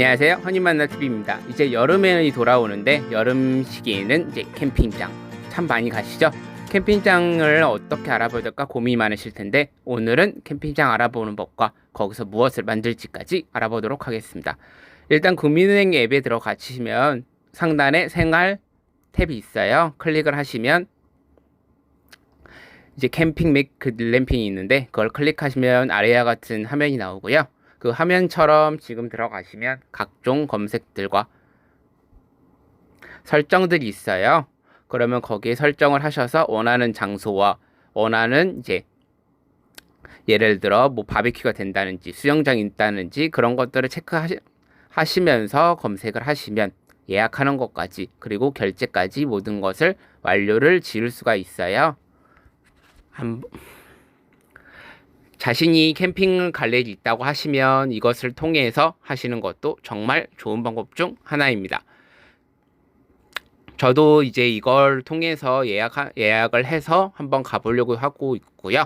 안녕하세요. 허니만나TV입니다. 이제 여름이 돌아오는데 여름 시기에는 이제 캠핑장 참 많이 가시죠? 캠핑장을 어떻게 알아봐야 될까 고민이 많으실 텐데 오늘은 캠핑장 알아보는 법과 거기서 무엇을 만들지까지 알아보도록 하겠습니다. 일단 국민은행 앱에 들어가시면 상단에 생활 탭이 있어요. 클릭을 하시면 이제 캠핑 및 글램핑이 있는데 그걸 클릭하시면 아래와 같은 화면이 나오고요. 그 화면처럼 지금 들어가시면 각종 검색들과 설정들이 있어요. 그러면 거기에 설정을 하셔서 원하는 장소와 원하는 이제 예를 들어 뭐 바비큐가 된다는지 수영장이 있다는지 그런 것들을 체크하시면서 검색을 하시면 예약하는 것까지 그리고 결제까지 모든 것을 완료를 지을 수가 있어요. 한 자신이 캠핑을 갈 일이 있다고 하시면 이것을 통해서 하시는 것도 정말 좋은 방법 중 하나입니다. 저도 이제 이걸 통해서 예약, 예약을 해서 한번 가보려고 하고 있고요.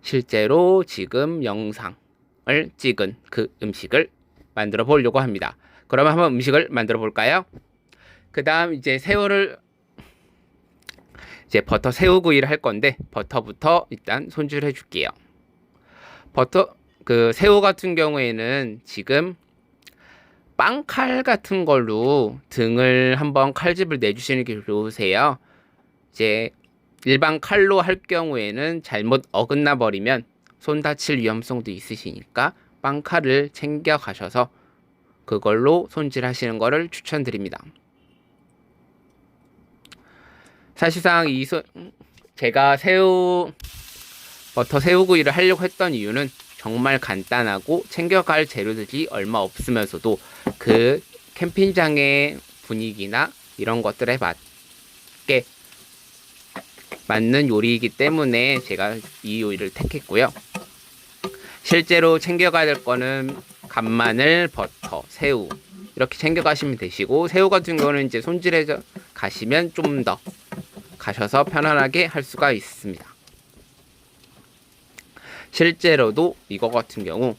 실제로 지금 영상을 찍은 그 음식을 만들어 보려고 합니다. 그러면 한번 음식을 만들어 볼까요? 그 다음 이제 새우를 이제 버터 새우구이를 할 건데 버터부터 일단 손질해 줄게요. 버터 그 새우 같은 경우에는 지금 빵칼 같은 걸로 등을 한번 칼집을 내주시는 게 좋으세요. 이제 일반 칼로 할 경우에는 잘못 어긋나 버리면 손 다칠 위험성도 있으시니까 빵칼을 챙겨 가셔서 그걸로 손질하시는 거를 추천드립니다. 사실상 이 소, 제가 새우 버터 새우구이를 하려고 했던 이유는 정말 간단하고 챙겨갈 재료들이 얼마 없으면서도 그 캠핑장의 분위기나 이런 것들에 맞게 맞는 요리이기 때문에 제가 이 요리를 택했고요. 실제로 챙겨가야 될 거는 간마늘, 버터, 새우 이렇게 챙겨가시면 되시고 새우 같은 경우는 이제 손질해서 가시면 좀 더 가셔서 편안하게 할 수가 있습니다. 실제로도 이거 같은 경우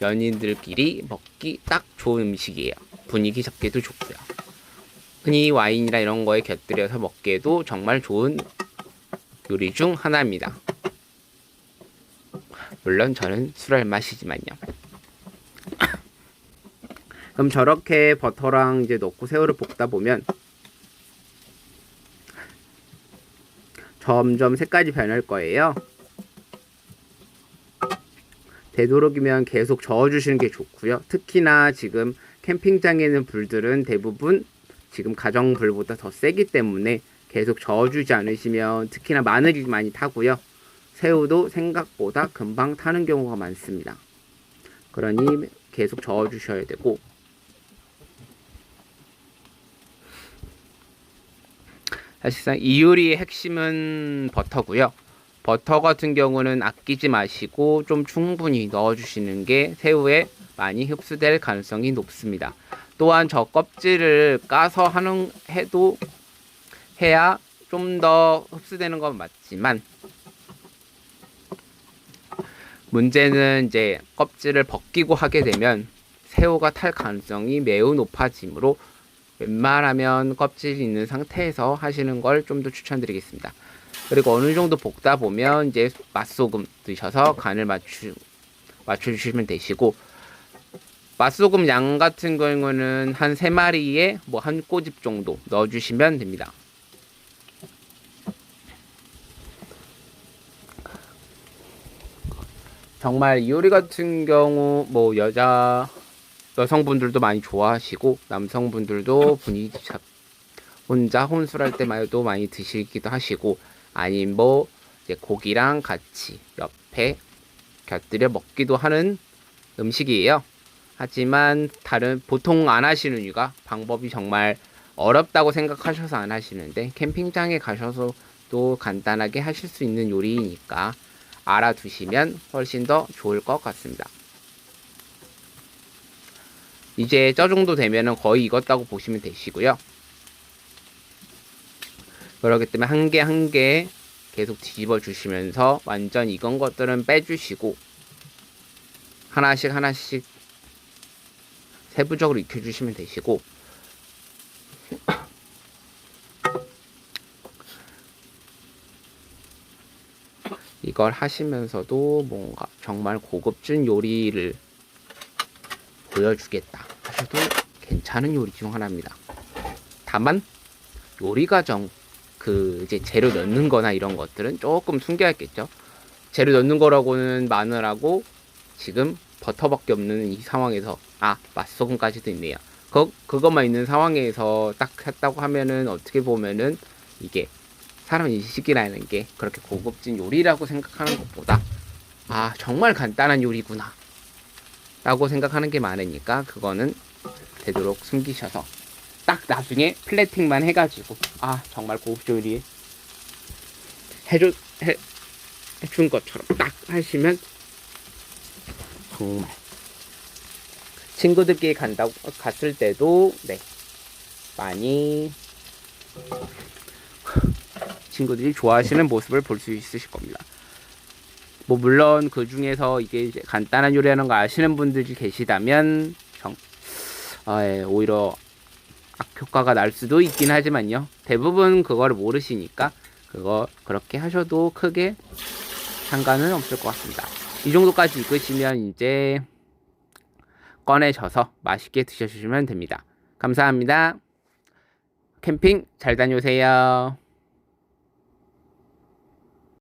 연인들끼리 먹기 딱 좋은 음식이에요. 분위기 잡기도 좋고요. 흔히 와인이나 이런 거에 곁들여서 먹기에도 정말 좋은 요리 중 하나입니다. 물론 저는 술을 마시지만요. 그럼 저렇게 버터랑 이제 넣고 새우를 볶다 보면 점점 색깔이 변할 거예요. 되도록이면 계속 저어주시는 게 좋고요. 특히나 지금 캠핑장에 있는 불들은 대부분 지금 가정불보다 더 세기 때문에 계속 저어주지 않으시면 특히나 마늘이 많이 타고요. 새우도 생각보다 금방 타는 경우가 많습니다. 그러니 계속 저어주셔야 되고 사실상 이 요리의 핵심은 버터고요. 버터 같은 경우는 아끼지 마시고 좀 충분히 넣어주시는 게 새우에 많이 흡수될 가능성이 높습니다. 또한 저 껍질을 까서 하는 해도 해야 좀 더 흡수되는 건 맞지만 문제는 이제 껍질을 벗기고 하게 되면 새우가 탈 가능성이 매우 높아지므로 웬만하면 껍질이 있는 상태에서 하시는 걸 좀 더 추천드리겠습니다. 그리고 어느 정도 볶다 보면 이제 맛소금 드셔서 간을 맞추, 맞춰주시면 되시고 맛소금 양 같은 경우는 한 3마리에 뭐 한 꼬집 정도 넣어주시면 됩니다. 정말 이 요리 같은 경우 뭐 여자 여성분들도 많이 좋아하시고 남성분들도 분위기 잡 혼자 혼술할 때마도 많이 드시기도 하시고 아니면 뭐 이제 고기랑 같이 옆에 곁들여 먹기도 하는 음식이에요. 하지만 다른 보통 안 하시는 이유가 방법이 정말 어렵다고 생각하셔서 안 하시는데 캠핑장에 가셔서도 간단하게 하실 수 있는 요리이니까 알아두시면 훨씬 더 좋을 것 같습니다. 이제 저 정도 되면은 거의 익었다고 보시면 되시고요. 그렇기 때문에 한 개 한 개 계속 뒤집어 주시면서 완전 익은 것들은 빼주시고 하나씩 하나씩 세부적으로 익혀주시면 되시고 이걸 하시면서도 뭔가 정말 고급진 요리를 보여주겠다 하셔도 괜찮은 요리 중 하나입니다. 다만 요리 과정 그 이제 재료 넣는 거나 이런 것들은 조금 숨겨야겠죠. 재료 넣는 거라고는 마늘하고 지금 버터밖에 없는 이 상황에서 아 맛소금까지도 있네요. 그 그것만 있는 상황에서 딱 했다고 하면은 어떻게 보면은 이게 사람 인식이라는 게 그렇게 고급진 요리라고 생각하는 것보다 아 정말 간단한 요리구나 라고 생각하는 게 많으니까 그거는 되도록 숨기셔서 딱 나중에 플래팅만 해가지고 아 정말 고급진 요리 해줘 해, 해준 것처럼 딱 하시면 정말 친구들끼리 간다고 갔을 때도 네 많이 친구들이 좋아하시는 모습을 볼 수 있으실 겁니다. 뭐 물론 그 중에서 이게 이제 간단한 요리하는 거 아시는 분들이 계시다면 정, 아, 예, 오히려 악효과가 날 수도 있긴 하지만요. 대부분 그거를 모르시니까 그거 그렇게 하셔도 크게 상관은 없을 것 같습니다. 이 정도까지 익으시면 이제 꺼내셔서 맛있게 드셔주시면 됩니다. 감사합니다. 캠핑 잘 다녀오세요.